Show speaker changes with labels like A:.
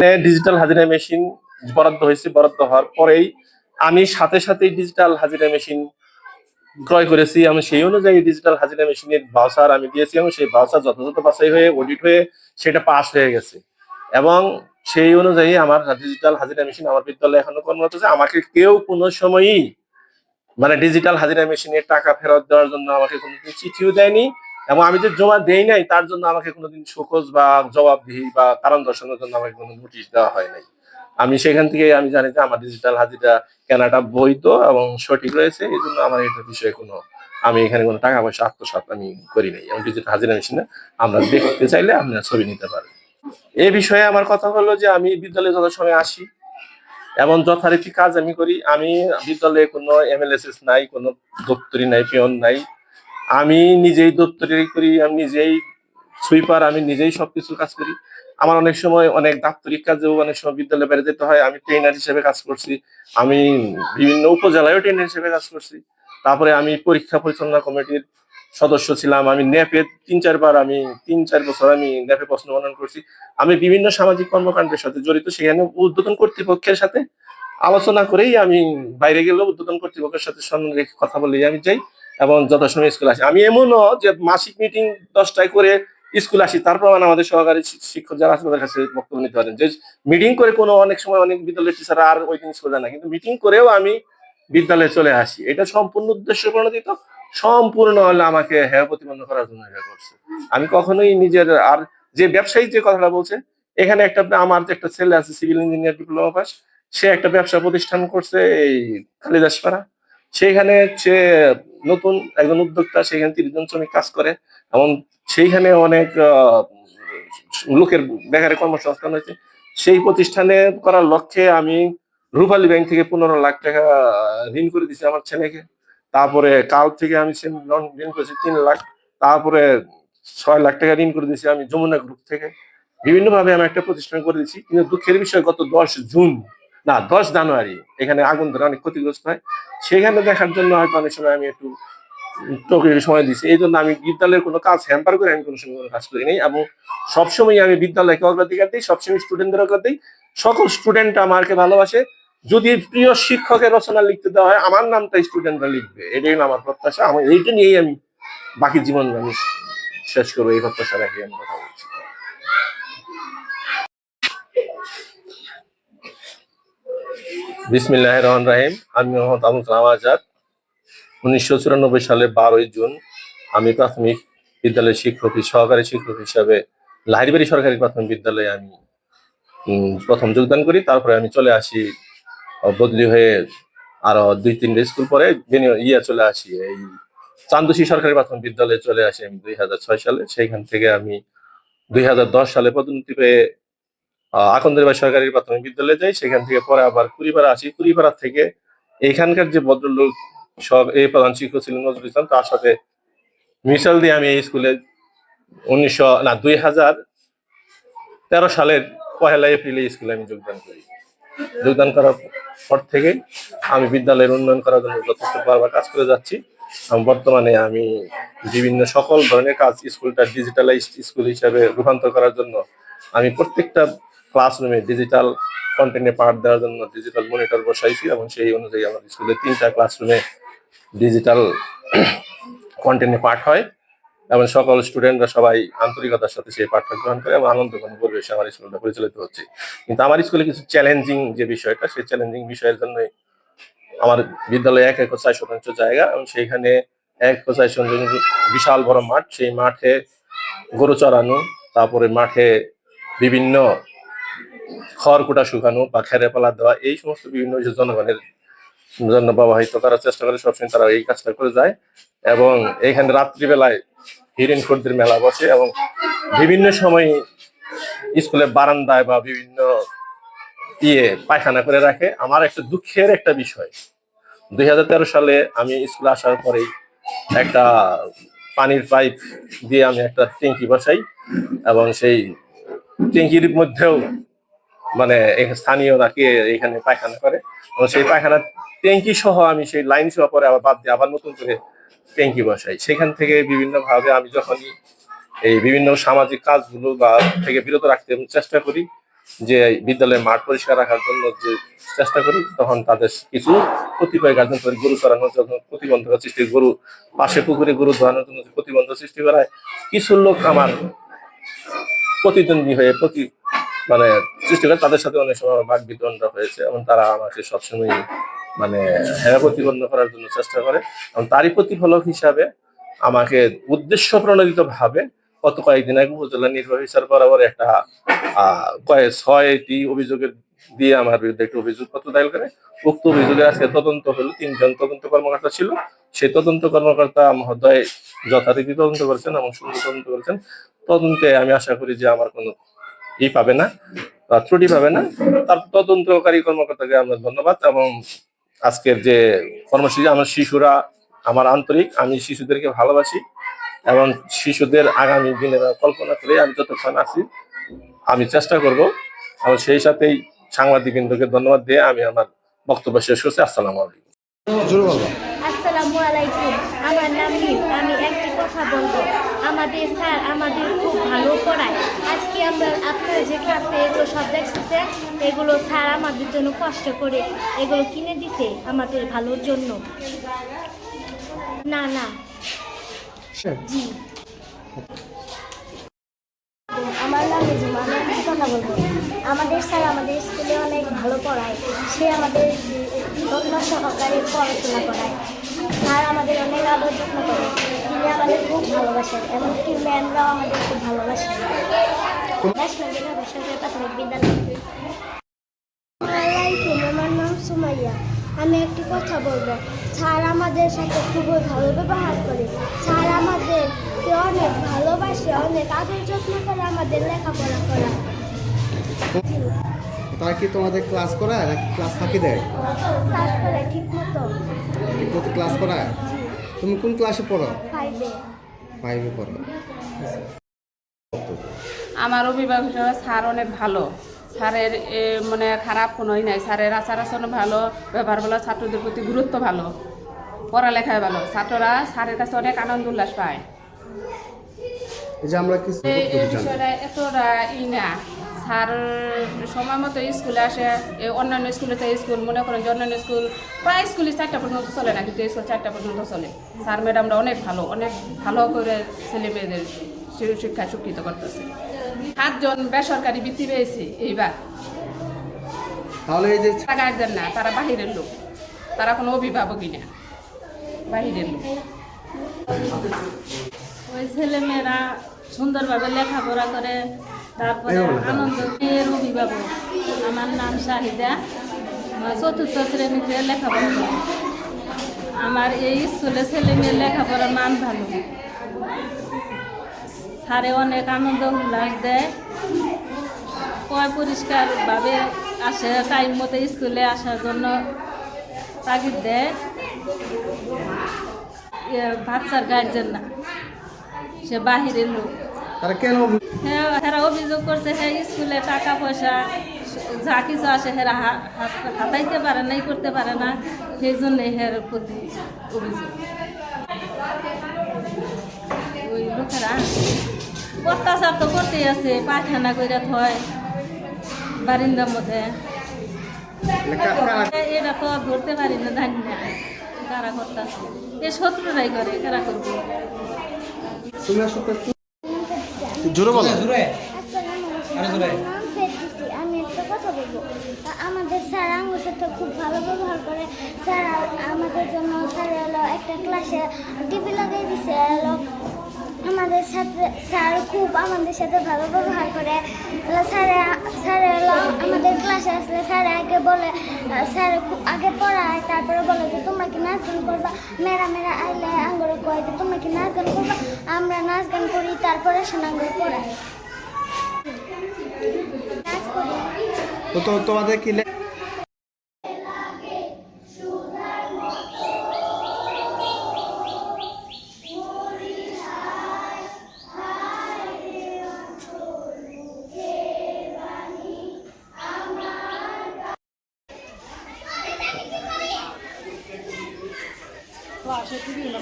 A: মানে ডিজিটাল হাজিরা মেশিন বরাদ্দ হয়েছে, বরাদ্দ হওয়ার পরেই আমি সাথে সাথে ডিজিটাল হাজিরা মেশিন ক্রয় করেছি। আমি সেই অনুযায়ী ডিজিটাল হাজিরা মেশিনের ভাউচার আমি দিয়েছি এবং সেই ভাউচার যথাযথ বাছাই হয়ে অডিট হয়ে সেটা পাস হয়ে গেছে। এবং সেই অনুযায়ী আমার ডিজিটাল হাজিরা মেশিন আমার বিদ্যালয়ে এখনও কর্মরত আছে। আমাকে কেউ কোনো সময়ই মানে ডিজিটাল হাজিরা মেশিনের টাকা ফেরত দেওয়ার জন্য আমাকে কোনোদিন চিঠিও দেয়নি। এবং আমি যে জমা দেই নাই, তার জন্য আমাকে কোনোদিন শোকজ বা জবাবদিহি বা কারণ দর্শানোর জন্য আমাকে কোনো নোটিশ দেওয়া হয় নাই। আমি সেখান থেকে আমি জানি যে আমার ডিজিটাল হাজিরা কেনাটা বৈধ এবং সঠিক রয়েছে, এই জন্য আমার এটা বিষয়ে কোনো, আমি এখানে কোনো টাকা পয়সা আত্মসাৎ আমি করি নাই। এবং ডিজিটাল হাজিরা মেশিনে আমরা দেখতে চাইলে আপনারা ছবি নিতে পারেন। এই বিষয়ে আমার কথা হলো যে আমি বিদ্যালয়ে যত সময় আসি, এমন যথারীতি কাজ আমি করি। আমি বিদ্যালয়ে কোনো এমএলএসএস নাই, কোনো দপ্তরি নাই পিয়ন নাই আমি নিজেই দপ্তরি করি, আমি নিজেই সুইপার আমি নিজেই সবকিছু কাজ করি। আমার অনেক সময় অনেক দাপ্তরিক কাজেও অনেক সময় বিদ্যালয়ে বেড়ে যেতে হয়, আমি ট্রেনার হিসেবে কাজ করছি, আমি বিভিন্ন উপজেলায়ও ট্রেনার হিসেবে কাজ করছি। তারপরে আমি পরীক্ষা পরিচালনা কমিটির সদস্য ছিলাম, আমি ন্যাপে তিন চারবার, আমি তিন চার বছর আমি ন্যাপে প্রশ্ন মনন করছি। আমি বিভিন্ন সামাজিক কর্মকাণ্ডের সাথে জড়িত, সেখানে উদ্বোধন কর্তৃপক্ষের সাথে আলোচনা করেই আমি বাইরে গেলেও উদ্বোধন কর্তৃপক্ষের সাথে রেখে কথা বলেই আমি যাই। এবং যথাসময় স্কুল আসি। আমি এমনও যে মাসিক মিটিং দশটায় করে স্কুল আসি, তার প্রমাণ আমাদের সহকারী শিক্ষক যারা আছে তাদের কাছে বক্তব্য নিতে পারেন। যে মিটিং করে কোনো অনেক সময় অনেক বিদ্যালয়ের টিচাররা আর ওই দিন স্কুলে না, কিন্তু মিটিং করেও আমি বিদ্যালয়ে চলে আসি। এটা সম্পূর্ণ উদ্দেশ্য প্রণোদিত, সম্পূর্ণ হলে আমাকে হ্যাঁ প্রতিপন্ন করার জন্য এটা করছে। আমি কখনোই নিজের আর যে ব্যবসায়ী যে কথাটা বলছে, এখানে একটা আমার যে একটা ছেলে আছে সিভিল ইঞ্জিনিয়ার ডিপ্লোমা পাস সে একটা ব্যবসা প্রতিষ্ঠান করছে এই কালিদাসপাড়া। সেইখানে সে নতুন একজন উদ্যোক্তা সেখানে তিরিশ জন শ্রমিক কাজ করে। এবং সেইখানে অনেক লোকের বেকারে কর্মসংস্থান হয়েছে। সেই প্রতিষ্ঠানে করার লক্ষ্যে আমি রূপালী ব্যাংক থেকে পনেরো লাখ টাকা ঋণ করে দিয়েছি আমার ছেলেকে। তারপরে কাল থেকে আমি loan ঋণ করেছি তিন লাখ। তারপরে ছয় লাখ টাকা ঋণ করে দিয়েছি আমি যমুনা গ্রুপ থেকে। বিভিন্নভাবে আমি একটা প্রতিষ্ঠান করে দিয়েছি। কিন্তু দুঃখের বিষয়, গত দশ জুন না, দশ জানুয়ারি, এখানে আগুন ধরে অনেক ক্ষতিগ্রস্ত হয়। সেখানে দেখার জন্য হয়তো অনেক সময় আমি একটু টকির সময় দিচ্ছি এই জন্য আমি বিদ্যালয়ের কোনো কাজ হ্যাম্পার করে আমি কোনো সময় কোনো কাজ করি নাই এবং সবসময় আমি বিদ্যালয়কে অগ্রাধিকার দিই, সবসময় স্টুডেন্টদের অগ্রাধিকার দিই। সকল স্টুডেন্ট আমাকে ভালোবাসে। যদি প্রিয় শিক্ষকের রচনা লিখতে দেওয়া হয়, আমার নামটা স্টুডেন্টরা লিখবে। এটাই আমার প্রত্যাশা। আমার এইটা নিয়েই আমি বাকি জীবন আমি শেষ করব। এই প্রত্যাশা রাখি আমি কথা বলছি। বিসমিল্লাহ রহমান রাহিম আমি মোহাম্মদ আবুল কালাম আজাদ। উনিশশো চুরানব্বই সালে বারোই জুন আমি প্রাথমিক বিদ্যালয়ের শিক্ষক সহকারী শিক্ষক হিসাবে লাহিড়িবাড়ি সরকারি প্রাথমিক বিদ্যালয়ে আমি প্রথম যোগদান করি। তারপরে আমি চলে আসি বদলি হয়ে আরও দুই তিনটে স্কুল পরে ইয়ে চলে আসি। এই চান্দুসি সরকারি প্রাথমিক বিদ্যালয়ে চলে আসি আমি দুই হাজার ছয় সালে। সেইখান থেকে আমি দুই হাজার দশ সালে পদোন্নতি পেয়ে আকন্দের সরকারি প্রাথমিক বিদ্যালয়ে যাই, সেখান থেকে পরে আবার কুড়িপাড়া আসি। কুড়িপাড়া থেকে এইখানকার যে ভদ্রলোক সব এই প্রধান শিক্ষক ছিলেন নজরুল ইসলাম, তার সাথে মিশাল দিয়ে আমি এই স্কুলে উনিশশো, না, দুই হাজার তেরো সালের পহেলা এপ্রিলে স্কুলে আমি যোগদান করি। যোগদান করার পর থেকে আমি বিদ্যালয়ের উন্নয়ন করার জন্য যথেষ্ট বারবার কাজ করে যাচ্ছি। বর্তমানে আমি বিভিন্ন সকল ধরনের কাজ স্কুলটা ডিজিটালাইজড স্কুল হিসাবে রূপান্তর করার জন্য আমি প্রত্যেকটা ক্লাসরুমে ডিজিটাল কন্টেন্টে পাঠ দেওয়ার জন্য ডিজিটাল মনিটর বসাইছি এবং সেই অনুযায়ী আমার স্কুলে তিনটা ক্লাসরুমে ডিজিটাল কন্টেন্টে পাঠ হয় এবং সকল স্টুডেন্টরা সবাই আন্তরিকতার সাথে সেই পাঠটা গ্রহণ করে এবং আনন্দঘন পরিবেশে আমার স্কুলটা পরিচালিত হচ্ছে। কিন্তু আমার স্কুলে কিছু চ্যালেঞ্জিং যে বিষয়টা, সেই চ্যালেঞ্জিং বিষয়ের জন্যই আমার বিদ্যালয়ে এক একর চার শতাংশ জায়গা এবং সেইখানে এক চার শতাংশ বিশাল বড় মাঠ, সেই মাঠে গরু চড়ানো, তারপরে মাঠে বিভিন্ন খড় কুটা শুকানো বা খেরে পালা দেওয়া, এই সমস্ত বিভিন্ন জনগণের জন্য ব্যবহৃত করার চেষ্টা করে সবসময় তারা এই কাজটা করে যায় এবং এইখানে রাত্রিবেলায় হিরেন মেলা বসে এবং বিভিন্ন সময় স্কুলের বারান্দায় বা বিভিন্ন ইয়ে পায়খানা করে রাখে। আমার একটা দুঃখের একটা বিষয়, দুই হাজার তেরো সালে আমি স্কুলে আসার পরেই একটা পানির পাইপ দিয়ে আমি একটা ট্যাঙ্কি বসাই এবং সেই ট্যাঙ্কির মধ্যেও মানে স্থানীয় নাকি এখানে পায়খানা করে। সেই পায়খানা ট্যাঙ্কি সহ আমি সেই লাইন সহ পরে আবার বাদ দিয়ে আবার নতুন করে ট্যাঙ্কি বসাই। সেখান থেকে বিভিন্ন ভাবে আমি যখনই এই বিভিন্ন সামাজিক কাজগুলো বা থেকে বিরত রাখতে চেষ্টা করি যে বিদ্যালয়ের মাঠ পরিষ্কার রাখার জন্য যে চেষ্টা করি, তখন তাদের কিছু কতিপয় গার্জেন করে গরু চড়ানোর জন্য প্রতিবন্ধক সৃষ্টি গরু পাশে পুকুরে গরু ধোয়ানোর জন্য প্রতিবন্ধক সৃষ্টি করায়, কিছু লোক আমার প্রতিদ্বন্দ্বী হয়ে প্রতি মানে সৃষ্টি করে, তাদের সাথে অনেক সময় বাক বিতরণটা হয়েছে এবং তারা আমাকে সবসময় মানে হ্যাঁ প্রতিবন্ধ করার জন্য চেষ্টা করে এবং তারই প্রতিফলক হিসাবে আমাকে উদ্দেশ্য প্রণোদিত ভাবে গত কয়েকদিন আগে উপজেলা নির্বাহী স্যার বরাবর একটা কয়েক ছয়টি অভিযোগের দিয়ে আমার বিরুদ্ধে একটা অভিযোগপত্র দায়ের করে। উক্ত অভিযোগের আজকে তদন্ত হলো, তিনজন তদন্ত কর্মকর্তা ছিল। সেই তদন্ত কর্মকর্তা মহোদয় যথারীতি তদন্ত করেছেন এবং সুন্দর তদন্ত করেছেন। তদন্তে আমি আশা করি যে আমার কোনো ই পাবে না, বা ত্রুটি পাবে না। তার তদন্তকারী কর্মকর্তাকে আমরা ধন্যবাদ এবং আজকের যে কর্মসূচি, আমার শিশুরা, আমার আন্তরিক, আমি শিশুদেরকে ভালোবাসি এবং শিশুদের আগামী দিনের কল্পনা করে আমি যতক্ষণ আছি, আমি চেষ্টা করব এবং সেই সাথেই সাংবাদিক সাংবাদিকবৃন্দকে ধন্যবাদ দিয়ে আমি আমার বক্তব্য শেষ করছি। আসসালামু আলাইকুম।
B: আমার নাম আমি একটি কথা বলব। আমাদের স্যার আমাদের খুব ভালো পড়ায়। আমরা আপনারা যে ক্লাসে এগুলো সব দেখতেছে এগুলো স্যার আমাদের জন্য কষ্ট করে এগুলো কিনে দিতে আমাদের ভালোর জন্য। না না। জি। আমার নাম রিজুমা কথা বলব। আমাদের স্যার আমাদের স্কুলে অনেক ভালো পড়ায়। সে আমাদের যত্ন সহকারে পড়াশোনা করায়। স্যার আমাদের অনেক আদর যত্ন করে। তিনি আমাদের খুব ভালোবাসেন। এমনকি ম্যামরাও আমাদের খুব ভালোবাসেন। আমার নাম সুমাইয়া। আমি একটি কথা বলব। স্যার আমাদের সাথে খুবই ভালো ব্যবহার করে। স্যার আমাদেরকে অনেক ভালোবাসে অনেক আদর যত্ন করে আমাদের লেখাপড়া করা
C: তারা কি তোমাদের ক্লাস করায় নাকি ক্লাস ফাঁকি দেয়?
B: ক্লাস করে ঠিক মতো
C: ঠিকমতো ক্লাস করায়? তুমি কোন ক্লাসে পড়ো?
B: ফাইভে
C: ফাইভে পড়ো।
D: আমার অভিভাবক হিসেবে স্যার অনেক ভালো। স্যারের মানে খারাপ কোনোই নাই। স্যারের আচার আচরণ ভালো ব্যবহার ভালো ছাত্রদের প্রতি গুরুত্ব ভালো পড়ালেখায় ভালো। ছাত্ররা স্যারের কাছে অনেক আনন্দ উল্লাস পায়।
C: যে আমরা কিছু
D: বিষয়টা এতটা ই না। স্যার সময় মতো স্কুলে আসে অন্যান্য স্কুলে চাই স্কুল মনে করেন যে অন্যান্য স্কুল প্রায় স্কুলে চারটা পর্যন্ত চলে না কিন্তু স্কুল চারটা পর্যন্ত চলে। স্যার ম্যাডামরা অনেক ভালো অনেক ভালো করে ছেলে মেয়েদের শিক্ষা শিক্ষিত করতেছে। সাতজন বেসরকারি বৃত্তি পেয়েছে এইবার।
C: তাহলে এই যে
D: তারা গার্জেন না তারা বাহিরের লোক। তারা কোনো অভিভাবকই না বাহিরের লোক।
E: ওই ছেলেমেয়েরা সুন্দরভাবে লেখাপড়া করে তারপরে। আনন্দ মেয়ের অভিভাবক। আমার নাম শাহিদা চতুর্থ শ্রেণীতে লেখাপড়া করে। আমার এই স্কুলে ছেলে মেয়ের লেখাপড়ার মান ভালো। স্যারে অনেক আনন্দ উল্লাস দেয়। কয় পরিষ্কারভাবে আসে টাইম মতো স্কুলে আসার জন্য তাগিদ দেয়। বাচ্চার গার্জেন না সে বাহিরের লোক।
C: তারা কেন
E: হ্যাঁ হেরা অভিযোগ করছে হ্যাঁ স্কুলে টাকা পয়সা যা কিছু আসে হেরা হাতাইতে পারে না ই করতে পারে না সেই জন্যে হের প্রতি অভিযোগ। ওই লোকেরা অত্যাচার তো করতেই আছে পায়খানা করে থয় বারিন্দার মধ্যে।
C: মানে
E: এটা তো আর ধরতে পারি না জানি না কারা করতেছে। এ শত্রুরাই করে কারা করবে?
C: তুমি আসলে জোরে
B: আমি একটা কথা বলব। আমাদের স্যার আমার সাথে খুব ভালো ব্যবহার করে। স্যার আমাদের জন্য স্যার হলো একটা ক্লাসে টিভি লাগিয়ে দিছে হলো আমাদের সাথে স্যার খুব আমাদের সাথে ভালো ব্যবহার করে। স্যারে, স্যার আমাদের ক্লাসে আসলে স্যার আগে বলে স্যার আগে পড়ায়, তারপরে বলে যে, তোমরা কি নাচ গান করবা? মেরা মেরা আইলে আঙ্গুরে কয় যে, তোমরা কি নাচ গান করবা? আমরা নাচ গান করি, তারপরে সে আঙ্গুরে পড়ায়। তোমাদের
C: কি 这距离呢